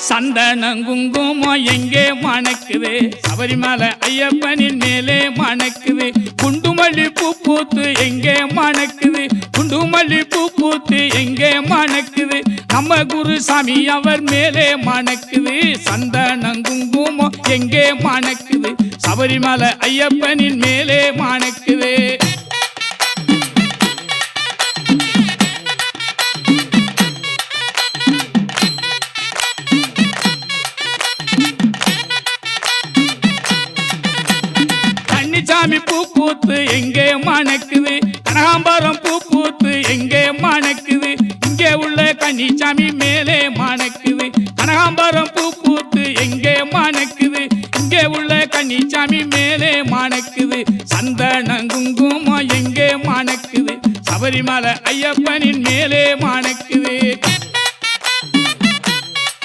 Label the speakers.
Speaker 1: சந்தனங்குங்குமம் எங்கே மணக்குது? சபரிமலை ஐயப்பனின் மேலே மணக்குது. குண்டுமல்லி பூ பூத்து எங்கே மணக்குது? குண்டுமல்லி பூ பூத்து எங்கே மணக்குது? நம்ம குருசாமி அவர் மேலே மணக்குது. சந்தனங்குங்குமம் எங்கே மணக்குது? சபரிமலை ஐயப்பனின் மேலே மணக்குது. கன்னிச்சாமி பூ பூத்து எங்கே மணக்குது? கனகாம்பரம் பூ பூத்து எங்கே மணக்குது? இங்கே உள்ள கன்னிச்சாமி மேலே மணக்குது. கனகாம்பரம் பூ பூத்து எங்கே மணக்குது? இங்கே உள்ள கன்னிச்சாமி மேலே மணக்குது. சந்தன குங்குமம் எங்கே மணக்குது? சபரிமலை ஐயப்பனின் மேலே மணக்கு